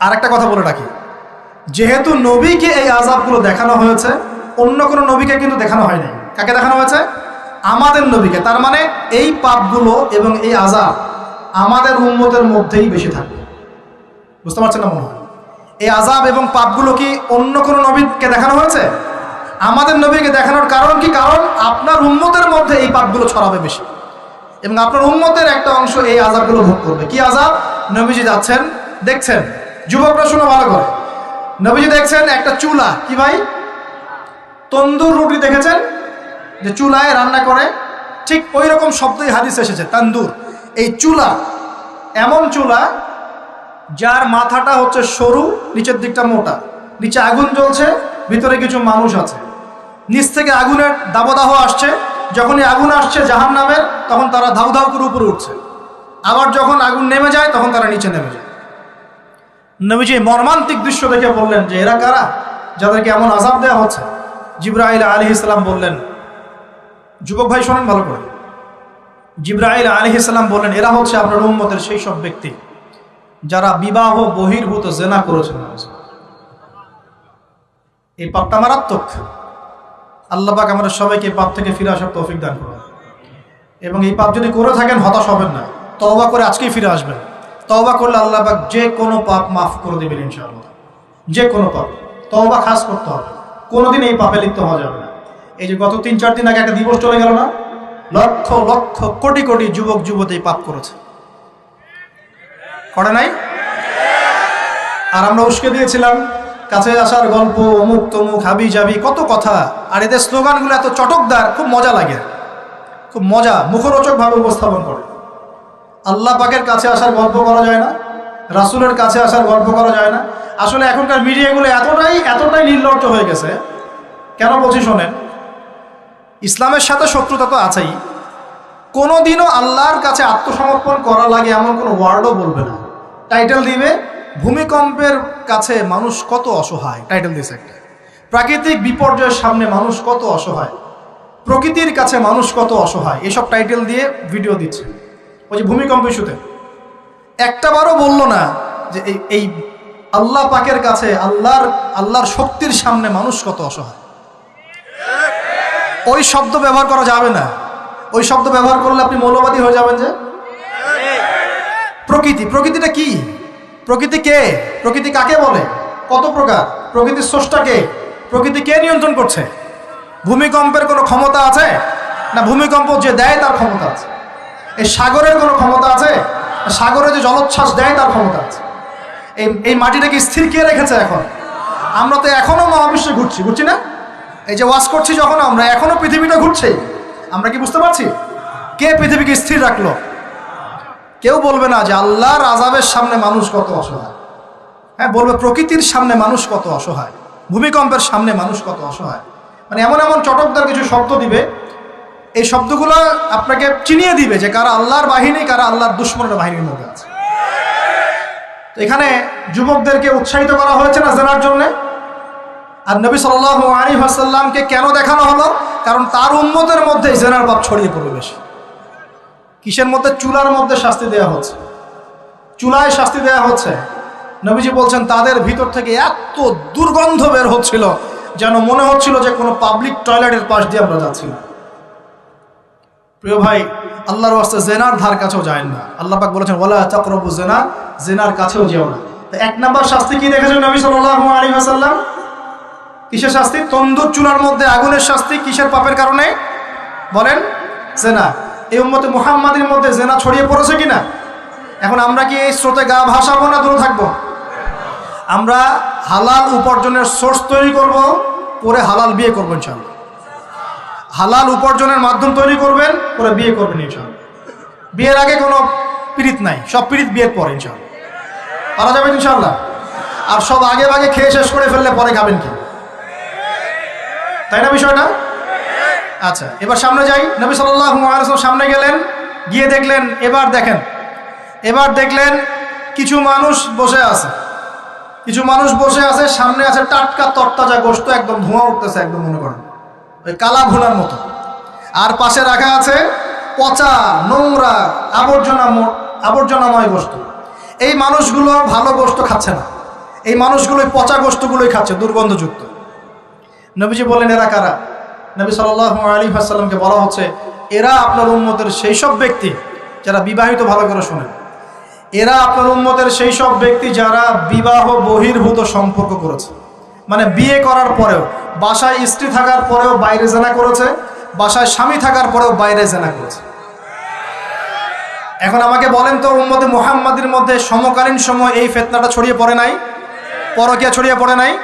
আর একটা কথা বলে রাখি। যেহেতু নবীকে এই আজাবগুলো দেখানো হয়েছে, অন্য কোনো নবীকে কিন্তু দেখানো হয়নি। কাকে দেখানো হয়েছে? আমাদের নবীকে। তার মানে এই পাপগুলো এবং এই আজাব আমাদের উন্মতের মধ্যেই বেশি থাকবে। বুঝতে পারছেন না মনে হয়? এই আজাব এবং পাপগুলো কি অন্য কোনো নবীকে দেখানো হয়েছে? আমাদের নবীকে দেখানোর কারণ কি? কারণ আপনার উন্মতের মধ্যে এই পাপগুলো ছড়াবে বেশি। এবং আপনার উন্মতের একটা অংশ এই আজাবগুলো ভোগ করবে। কি আজাব নবীজি যাচ্ছেন, দেখছেন। যুবকরা শুনে ভালো করে। নবীজি দেখছেন একটা চুলা। কি ভাই? তন্দুর রুটি দেখেছেন? যে চুলায় রান্না করে, ঠিক ওই রকম শব্দই হাদিস এসেছে, তান্দুর। এই চুলা এমন চুলা যার মাথাটা হচ্ছে সরু, নিচের দিকটা মোটা। নিচে আগুন জ্বলছে, ভিতরে কিছু মানুষ আছে। নিচ থেকে আগুনের দাবদাহ আসছে। যখনই আগুন আসছে জাহান নামের তখন তারা ধাউ ধাউ করে উপরে উঠছে। আবার যখন আগুন নেমে যায়, তখন তারা নিচে নেমে যায়। নবীজি মর্মান্তিক দৃশ্য দেখে বললেন যে এরা কারা? যাদেরকে এমন আজাব দেওয়া হচ্ছে? জিব্রাইল আলী ইসলাম বললেন, যুবক ভাই শোনেন ভালো করে। জিব্রাইল আলী ইসলাম বললেন, এরা হচ্ছে আপনার উম্মতের সেই সব ব্যক্তি যারা বিবাহ বহির্ভূত জেনা করেছেন। এই পাপটা মারাত্মক। আল্লাহ পাক আমাদের সবাইকে পাপ থেকে ফিরে আসার তৌফিক দান করুন। এবং এই পাপ যদি করে থাকেন, হতাশ হবেন না। তওবা করে আজকেই ফিরে আসবেন। তওবা করলে আল্লাহ পাক যে কোনো পাপ মাফ করে দেবেন ইনশাআল্লাহ। যে কোনো পাপ। তওবা খাস করতে হবে। কোনোদিন এই পাপে লিপ্ত হওয়া যাবে না। এই যে গত তিন, চার দিন আগে একটা দিবস চলে গেল না? লক্ষ লক্ষ, কোটি কোটি যুবক, যুবতী পাপ করেছে। করে নাই? আর আমরা উস্কে দিয়েছিলাম, কাছে আসার গল্প, অমুক তমুক, হাবি জাবি, কত কথা। আর এদের স্লোগানগুলো এত চটকদার, খুব মজা লাগে। খুব মজা মুখরোচকভাবে উপস্থাপন করে। আল্লাহ পাকের কাছে আসার গল্প করা যায় না, রাসুলের কাছে আসার গল্প করা যায় না। আসলে এখনকার মিডিয়াগুলো এতটাই এতটাই নির্লজ্জ হয়ে গেছে। কেন বলছি শোনেন? ইসলামের সাথে শত্রুতা তো আছেই। কোনোদিনও আল্লাহর কাছে আত্মসমর্পণ করা লাগে এমন কোনো ওয়ার্ডও বলবে না। টাইটেল দিবে, ভূমিকম্পের কাছে মানুষ কত অসহায়, টাইটেল দিয়েছে একটা। প্রাকৃতিক বিপর্যয়ের সামনে মানুষ কত অসহায়, প্রকৃতির কাছে মানুষ কত অসহায়, এসব টাইটেল দিয়ে ভিডিও দিচ্ছে। ওই যে ভূমিকম্প ইস্যুতে। একটা বারও বলল না যে এই এই আল্লাহ পাকের কাছে আল্লাহর আল্লাহর শক্তির সামনে মানুষ কত অসহায়। ওই শব্দ ব্যবহার করা যাবে না। ওই শব্দ ব্যবহার করলে আপনি মৌলবাদী হয়ে যাবেন যে? প্রকৃতি, প্রকৃতিটা কি? প্রকৃতি কে? প্রকৃতি কাকে বলে? কত প্রকার? প্রকৃতির স্রষ্টা কে? প্রকৃতি কে নিয়ন্ত্রণ করছে? ভূমিকম্পের কোনো ক্ষমতা আছে? না, ভূমিকম্প যে দেয় তার ক্ষমতা আছে। এই সাগরের কোনো ক্ষমতা আছে? সাগরে যে জলোচ্ছ্বাস দেয়, তার ক্ষমতা আছে। এই এই মাটিটাকে স্থির কে রেখেছে এখন? আমরা তো এখনও মহাবিশ্বে ঘুরছি ঘুরছি না? এই যে ওয়াশ করছি যখন আমরা এখনও পৃথিবীটা ঘুরছে। আমরা কি বুঝতে পারছি? কে পৃথিবীকে স্থির রাখল? কেউ বলবে না যে আল্লাহর আজাবের সামনে মানুষ কত অসহায়। হ্যাঁ বলবে প্রকৃতির সামনে মানুষ কত অসহায়। ভূমিকম্পের সামনে মানুষ কত অসহায়। মানে এমন এমন চটকদার কিছু শব্দ দিবে এই শব্দগুলো আপনাকে চিনিয়ে দিবে যে কারা আল্লাহর বাহিনী, কারা আল্লাহর দুশ্মনের বাহিনীর মধ্যে আছে। এখানে যুবকদেরকে উৎসাহিত করা হয়েছে না জেনার জন্যে? আর নবী সাল আলী হাসাল্লামকে কেন দেখানো হলো? কারণ তার উন্মতের মধ্যে জেনার বাপ ছড়িয়ে পড়বে বেশি। কিসের মধ্যে? চুলার মধ্যে শাস্তি দেওয়া হচ্ছে। চুলায় শাস্তি দেওয়া হচ্ছে। নবীজি বলছেন, তাদের ভিতর থেকে এত দুর্গন্ধ বের হচ্ছিল যেন মনে হচ্ছিল যে কোনো পাবলিক টয়লেটের পাশ দিয়ে আমরা যাচ্ছি না। প্রিয় ভাই, আল্লাহর ওয়াস্তে জেনার ধার কাছেও যায় না। আল্লাহ পাক বলেছেন, ওয়ালা চাকরবু জেনা, জেনার কাছেও যেও না। তো এক নম্বর শাস্তি কি দেখেছেন নবী সাল্লাল্লাহু আলাইহি ওয়াসাল্লাম? কিসের শাস্তি? তন্দুর চুলার মধ্যে আগুনের শাস্তি কিসের পাপের কারণে? বলেন, জেনা। এই উম্মতে মুহাম্মাদের মধ্যে জেনা ছড়িয়ে পড়েছে কিনা? এখন আমরা কি এই স্রোতে গা ভাসাবো না দূরে থাকব? আমরা হালাল উপার্জনের সোর্স তৈরি করব, পরে হালাল বিয়ে করব ইনশাল্লাহ হালাল উপার্জনের মাধ্যম তৈরি করবেন পরে বিয়ে করবেন ইনশাল্লাহ বিয়ের আগে কোনো পীড়িত নাই, সব পীড়িত বিয়ের পরে ইনশাল্লাহ পারা যাবেন ইনশাল্লাহ আর সব আগে ভাগে খেয়ে শেষ করে ফেললে পরে খাবেন কি? তাই না বিষয়টা? আচ্ছা এবার সামনে যাই। নবী সাল্লাহ সামনে গেলেন, গিয়ে দেখলেন, এবার দেখেন, এবার দেখলেন কিছু মানুষ বসে আছে। কিছু মানুষ বসে আছে, সামনে আছে টাটকা তরতাজা গোস্ত একদম ধোঁয়া উঠতেছে, একদম মনে করেন। ওই কালা ভুনার মতো। আর পাশে রাখা আছে পচা নোংরা আবর্জনা আবর্জনাময় বস্তু। এই মানুষগুলো ভালো বস্তু খাচ্ছে না। এই মানুষগুলোই পচা গোষ্ঠগুলোই খাচ্ছে, দুর্গন্ধযুক্ত। নবীজি বলেন এরা কারা? নবী সাল আলী আসাল্লামকে বলা হচ্ছে, এরা আপনার উন্মতের সেই সব ব্যক্তি যারা বিবাহিত ভালো করে শোনেন। এরা আপনার উন্মতের সেই সব ব্যক্তি যারা বিবাহ বহির্ভূত সম্পর্ক করেছে। মানে বিয়ে করার পরেও, বাসায় স্ত্রী থাকার পরেও বাইরে জেনা করেছে, বাসায় স্বামী থাকার পরেও বাইরে জেনা করেছে। এখন আমাকে বলেন তো উম্মদে মোহাম্মদের মধ্যে সমকালীন সময় এই ফেতনাটা ছড়িয়ে পড়ে নাই? পরকিয়া ছড়িয়ে পড়ে নাই?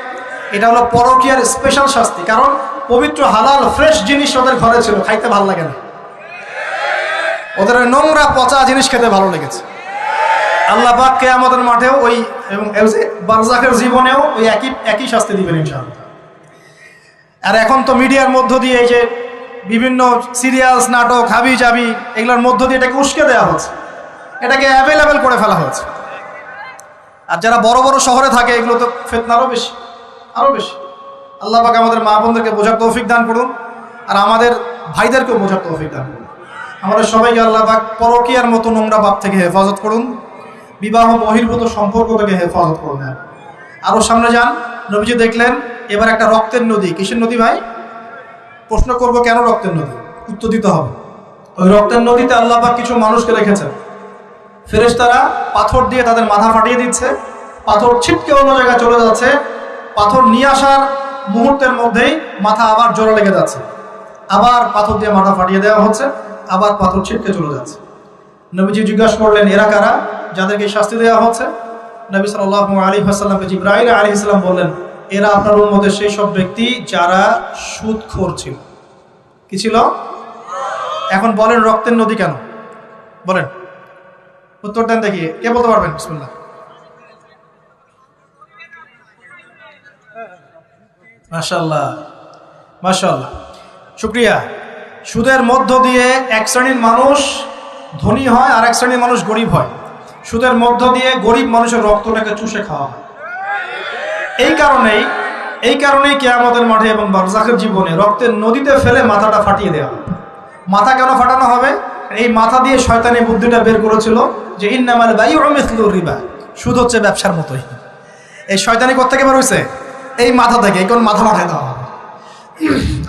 এটা হলো পরকিয়ার স্পেশাল শাস্তি। কারণ পবিত্র, হালাল ফ্রেশ জিনিস ওদের ঘরে ছিল, খাইতে ভালো লাগে না। ওদের নোংরা, পচা জিনিস খেতে ভালো লেগেছে। আল্লাহ পাক কেয়ামতের মাঠেও ওই এবং বারজাকের জীবনেও ওই একই একই শাস্তি দিবেন ইনশাআল্লাহ। আর এখন তো মিডিয়ার মধ্য দিয়ে এই যে বিভিন্ন সিরিয়ালস, নাটক হাবি জাবি এগুলোর মধ্য দিয়ে এটাকে উস্কে দেওয়া হচ্ছে। এটাকে অ্যাভেলেবেল করে ফেলা হয়েছে আর যারা বড় বড় শহরে থাকে, এগুলো তো ফেতনা আরও বেশি আরও বেশি। আল্লাহ পাক আমাদের মা বোনদেরকে বোঝার তৌফিক দান করুন। আর আমাদের ভাইদেরকেও বোঝার তৌফিক দান করুন। আমাদের সবাইকে আল্লাহ পাক পরকিয়ার মতো নোংরা পাপ থেকে হেফাজত করুন। বিবাহ বহির্ভূত সম্পর্ক থেকে হেফাজত করুন আরও সামনে যান, নবীজি দেখলেন, এবার একটা রক্তের নদী। কিসের নদী ভাই? প্রশ্ন করব, কেন রক্তের নদী? উত্তর দিতে হবে। ওই রক্তের নদীতে আল্লাহ পাক কিছু মানুষকে রেখেছেন। ফেরেশতারা পাথর দিয়ে তাদের মাথা ফাটিয়ে দিচ্ছে। পাথর ছিটকে অন্য জায়গায় চলে যাচ্ছে। পাথর নিয়ে আসার মুহূর্তের মধ্যেই মাথা আবার জোরে লেগে যাচ্ছে। আবার পাথর দিয়ে মাথা ফাটিয়ে দেওয়া হচ্ছে। আবার পাথর ছিটকে চলে যাচ্ছে। নবীজি জিজ্ঞাসা করলেন, এরা কারা যাদেরকে শাস্তি দেওয়া হচ্ছে? নবী সাল্লাহ আলী হাসাল্লামকে জিব্রাহিল আলী ইসলাম বললেন, এরা আপনার মধ্যে সেই সব ব্যক্তি যারা সুদখোর ছিল। কি ছিল? এখন বলেন রক্তের নদী কেন? বলেন। উত্তর দেন দেখি, কে বলতে পারবেন? বিসমুল্লাহ। মাশাল্লাহ মাশাল্লাহ শুক্রিয়া। সুদের মধ্য দিয়ে এক শ্রেণির মানুষ ধনী হয় আর এক শ্রেণির মানুষ গরিব হয়। সুদের মধ্য দিয়ে গরিব মানুষের রক্তটাকে চুষে খাওয়া হয়। এই কারণেই এই কারণেই কেয়ামতের মাঠে এবং বারজাকের জীবনে রক্তের নদীতে ফেলে মাথাটা ফাটিয়ে দেওয়া হবে মাথা কেন ফাটানো হবে? এই মাথা দিয়ে শয়তানি বুদ্ধিটা বের করেছিল যে ইন্নামাল বাইউমিসলুর রিবা, সুদ হচ্ছে ব্যবসার মতোই। এই শয়তানি কোথেকে বের হয়েছে এই মাথা থেকে, এই কোন মাথা মাথায় দেওয়া হবে।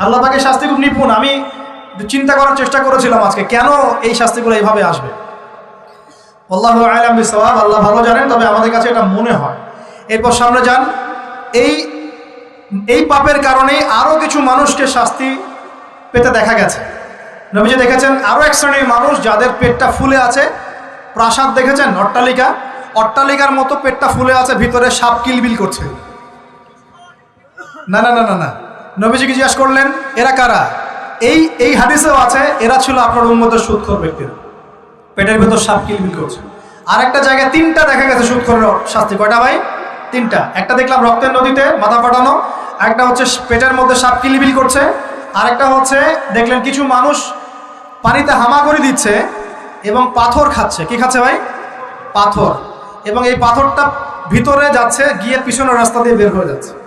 আল্লাহ পাকে শাস্তি খুব নিপুণ। আমি চিন্তা করার চেষ্টা করেছিলাম আজকে। কেন এই শাস্তিগুলো এইভাবে আসবে? আল্লাহ আলাম বিসওয়াব, আল্লাহ ভালো জানেন, তবে আমাদের কাছে এটা মনে হয়। এরপর সামনে যান। এই এই পাপের কারণেই আরও কিছু মানুষকে শাস্তি পেতে দেখা গেছে। নবীজি দেখেছেন আরও এক শ্রেণির মানুষ যাদের পেটটা ফুলে আছে, প্রাসাদ দেখেছেন, অট্টালিকা? অট্টালিকার মতো পেটটা ফুলে আছে, ভিতরে সাপ কিলবিল করছে। না না না না না। নবীজিকে জিজ্ঞাসা করলেন, এরা কারা? এই এই হাদিসেও আছে, এরা ছিল আপনার উন্মতের সুৎখর ব্যক্তিরা পেটের ভেতর সাপ কিলবিল করছে। আর একটা জায়গায় তিনটা দেখা গেছে সুৎখরের শাস্তি। কয়টা ভাই? তিনটা। একটা দেখলাম রক্তের নদীতে মাথা ফাটানো, একটা হচ্ছে পেটের মধ্যে সাপ কিলবিল করছে, আরেকটা হচ্ছে দেখলেন কিছু মানুষ পানিতে হামাগুড়ি দিচ্ছে এবং পাথর খাচ্ছে। কি খাচ্ছে ভাই? পাথর। এবং এই পাথরটা ভিতরে যাচ্ছে, গিয়ে পিছনের রাস্তা দিয়ে বের হয়ে যাচ্ছে।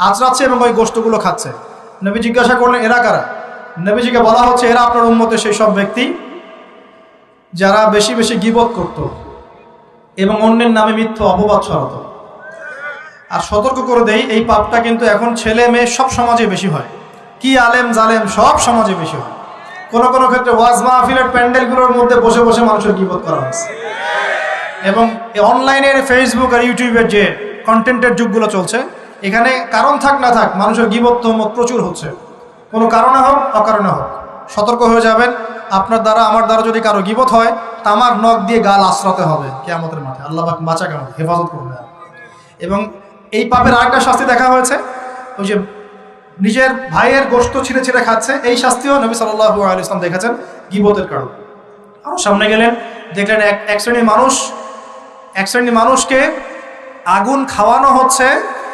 আঁচড়াচ্ছে এবং ওই গোষ্ঠগুলো খাচ্ছে। নবী জিজ্ঞাসা করলেন, এরা কারা? নবীজিকে বলা হচ্ছে, এরা আপনার উন্মতে সেই সব ব্যক্তি যারা বেশি বেশি গিবত করত এবং অন্যের নামে মিথ্য অপবাদ ছড়াতো। আর সতর্ক করে দেই, এই পাপটা কিন্তু এখন ছেলে মেয়ে সব সমাজে বেশি হয়। কি আলেম জালেম সব সমাজে বেশি হয়। কোনো কোনো ক্ষেত্রে ওয়াজ মাহফিলের প্যান্ডেলগুলোর মধ্যে বসে বসে মানুষের গিবত করা হচ্ছে এবং অনলাইনের ফেসবুক আর ইউটিউবের যে কন্টেন্টের যুগগুলো চলছে এখানে কারণ থাক না থাক, মানুষের গিবত তহমত প্রচুর হচ্ছে। কোনো কারণে হোক, অকারণে হোক। সতর্ক হয়ে যাবেন। আপনার দ্বারা, আমার দ্বারা যদি কারও গিবত হয়, তামার নখ দিয়ে গাল আশ্রাতে হবে কে আমাদের মাঠে। আল্লাহ বাঁচা কেমন? হেফাজত করবে এবং এই পাপের আরেকটা শাস্তি দেখা হয়েছে। ওই যে নিজের ভাইয়ের গোস্ত ছিঁড়ে ছিঁড়ে খাচ্ছে, এই শাস্তিও নবী সাল্লাহ আলী ইসলাম দেখেছেন গিবতের কারণ। আরও সামনে গেলেন, দেখলেন এক এক শ্রেণির মানুষ, এক শ্রেণির মানুষকে আগুন খাওয়ানো হচ্ছে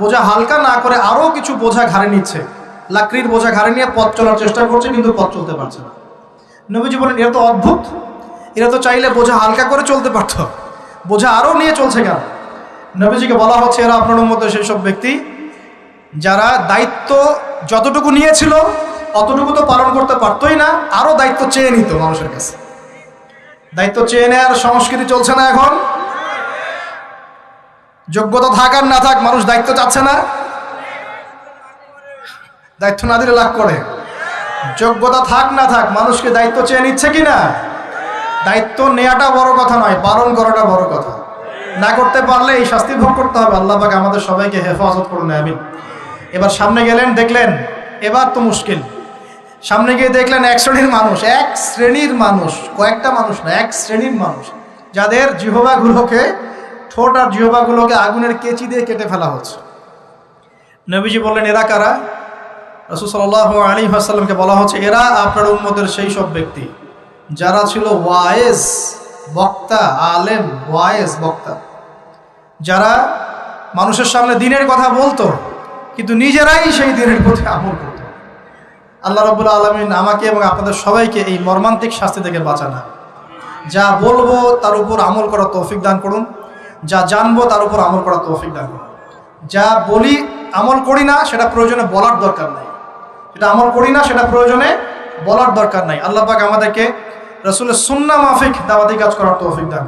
বোঝা হালকা না করে আরও কিছু বোঝা ঘাড়ে নিচ্ছে। লাকড়ির বোঝা ঘাড়ে নিয়ে পথ চলার চেষ্টা করছে, কিন্তু পথ চলতে পারছে না। নবীজি বলেন, এরা তো অদ্ভুত। এরা তো চাইলে বোঝা হালকা করে চলতে পারত। বোঝা আরও নিয়ে চলছে কেন? নবীজিকে বলা হচ্ছে, এরা আপনার মতো সেই সব ব্যক্তি যারা দায়িত্ব যতটুকু নিয়েছিল, অতটুকু তো পালন করতে পারতোই না আরও দায়িত্ব চেয়ে নিত মানুষের কাছে। দায়িত্ব চেয়ে নেওয়ার সংস্কৃতি চলছে না এখন। যোগ্যতা থাক আর না থাক, মানুষ দায়িত্ব চাচ্ছে না। দায়িত্ব না দিলে লাভ করে। যোগ্যতা থাক না থাক, মানুষকে দায়িত্ব চেয়ে নিচ্ছে কি না? দায়িত্ব নেওয়াটা বড় কথা নয় পালন করাটা বড় কথা। না করতে পারলে এই শাস্তি ভোগ করতে হবে। আল্লাহ পাক আমাদের সবাইকে হেফাজত করুন, আমিন। এবার সামনে গেলেন, দেখলেন, এবার তো মুশকিল। সামনে গিয়ে দেখলেন এক শ্রেণির মানুষ, এক শ্রেণির মানুষ, কয়েকটা মানুষ না, এক শ্রেণির মানুষ, যাদের জিহবাগুলোকে ঠোঁট আর জিহবাগুলোকে আগুনের কেচি দিয়ে কেটে ফেলা হচ্ছে। নবীজি বললেন, এরা কারা? রসুল সাল্লাহ আলী আসাল্লামকে বলা হচ্ছে, এরা আপনার উম্মতের সেই সব ব্যক্তি। যারা ছিল ওয়ায়েজ বক্তা, আলেম ওয়ায়েজ বক্তা। যারা মানুষের সামনে দিনের কথা বলতো, কিন্তু নিজেরাই সেই দিনের প্রতি আমল করত। আল্লাহ রবুল্লা আলমিন আমাকে এবং আপনাদের সবাইকে এই মর্মান্তিক শাস্তি থেকে বাঁচানা। যা বলব তার উপর আমল করার তৌফিক দান করুন। যা জানব তার উপর আমল করার তৌফিক দান যা বলি আমল করি না, সেটা প্রয়োজনে বলার দরকার নাই। যেটা আমল করি না, সেটা প্রয়োজনে বলার দরকার নাই। আল্লাহ পাক আমাদেরকে রসুলের সুন্না মাফিক দাওয়াতি কাজ করার তৌফিক দান।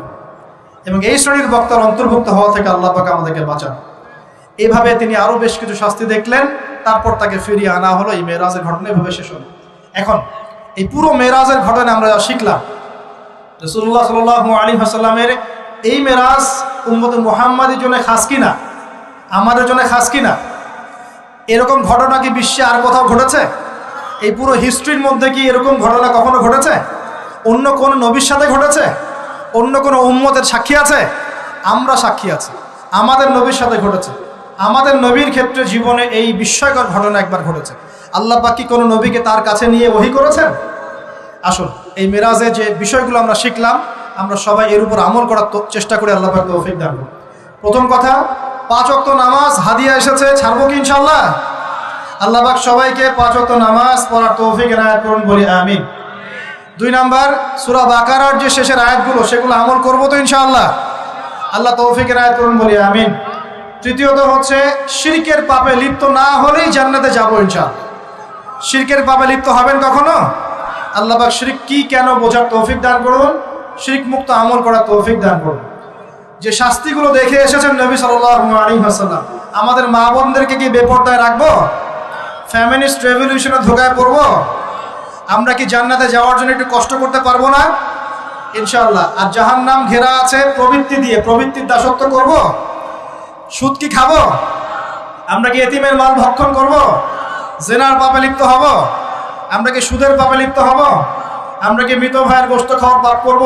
এবং এই শ্রেণির বক্তার অন্তর্ভুক্ত হওয়া থেকে আল্লাহ পাক আমাদেরকে বাঁচান। এইভাবে তিনি আরও বেশ কিছু শাস্তি দেখলেন, তারপর তাকে ফিরিয়ে আনা হলো এই মেয়েরাজের ঘটনা। এভাবে শেষ হলো। এখন, এই পুরো মেয়েরাজের ঘটনা আমরা যা শিখলাম। রসুল্লাহ সাল আলী হাসাল্লামের এই মেরাজ উম্মত মোহাম্মদের জন্য খাস কিনা? আমাদের জন্য খাস কিনা? এরকম ঘটনা কি বিশ্বে আর কোথাও ঘটেছে? এই পুরো হিস্ট্রির মধ্যে কি এরকম ঘটনা কখনো ঘটেছে? অন্য কোন নবীর সাথে ঘটেছে? অন্য কোনো উম্মতের সাক্ষী আছে? আমরা সাক্ষী আছি। আমাদের নবীর সাথে ঘটেছে। আমাদের নবীর ক্ষেত্রে জীবনে এই বিস্ময়কর ঘটনা একবার ঘটেছে। আল্লাহ পাক কি কোনো নবীকে তার কাছে নিয়ে ওহি করেছেন? আসুন, এই মেরাজে যে বিষয়গুলো আমরা শিখলাম আমরা সবাই এর উপর আমল করার চেষ্টা করি, আল্লাহ পাক তৌফিক দান। প্রথম কথা, পাঁচ অক্ত নামাজ, হাদিয়া এসেছে, ছাড়বো কি ইনশাল্লাহ আল্লাহ পাক সবাইকে পাঁচ অক্ত নামাজ পড়ার তৌফিক এনায়ত করুন বলি আমিন। দুই নাম্বার, সুরা বাকারার যে শেষের আয়াতগুলো, সেগুলো আমল করব তো ইনশাআল্লাহ? আল্লাহ তৌফিক এনায়ত করুন বলি আমিন। তৃতীয়ত হচ্ছে, শিরকের পাপে লিপ্ত না হলেই জান্নাতে যাব ইনশাআল্লাহ। শিরকের পাপে লিপ্ত হবেন কখনো? আল্লাহ পাক শিরিক কি কেন বোঝার তৌফিক দান করুন? মুক্ত আমল করার তৌফিক দান করুন। যে শাস্তিগুলো দেখে এসেছেন নবী সাল্লাম আমাদের মা বোনদেরকে কি বেপর্দায় রাখব? ফ্যামিলিস্ট রেভলিউশনে ধোকায় পড়ব? আমরা কি জান্নাতে যাওয়ার জন্য একটু কষ্ট করতে পারব না? ইনশাআল্লাহ। আর জাহান নাম ঘেরা আছে, প্রবৃত্তি দিয়ে, প্রবৃত্তির দাসত্ব করব? সুদ কি খাব? আমরা কি এতিমের মাল ভক্ষণ করব? জেনার পাপে লিপ্ত হব? আমরা কি সুদের পাপে লিপ্ত হব? আমরা কি মৃত ভাইয়ের গোস্ত খাওয়ার পাপ করব?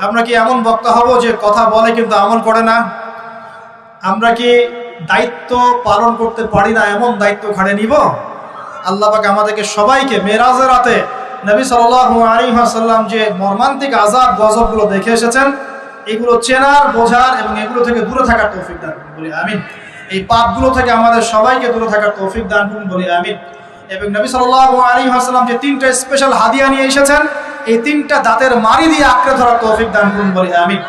আমরা কি এমন বক্তা হব যে কথা বলে কিন্তু আমল করে না? আমরা কি দায়িত্ব পালন করতে পারি না এমন দায়িত্ব ঘাড়ে নিব? আল্লাহ পাক আমাদেরকে সবাইকে মেরাজের রাতে নবী ওয়াসাল্লাম যে মর্মান্তিক আযাব, গজবগুলো দেখে এসেছেন, এগুলো চেনার, বোঝার এবং এগুলো থেকে দূরে থাকার তৌফিক দান বলি আমিন। এই পাপগুলো থেকে আমাদের সবাইকে দূরে থাকার তৌফিক দান করুন বলি আমিন। এবং নবী সাল্লাল্লাহু আলাইহি ওয়াসাল্লাম যে তিনটা স্পেশাল হাদিয়া নিয়ে এসেছেন, এই তিনটা দাঁতের মারি দিয়ে আঁকড়ে ধরার তৌফিক দান করুন বলি, আমিন।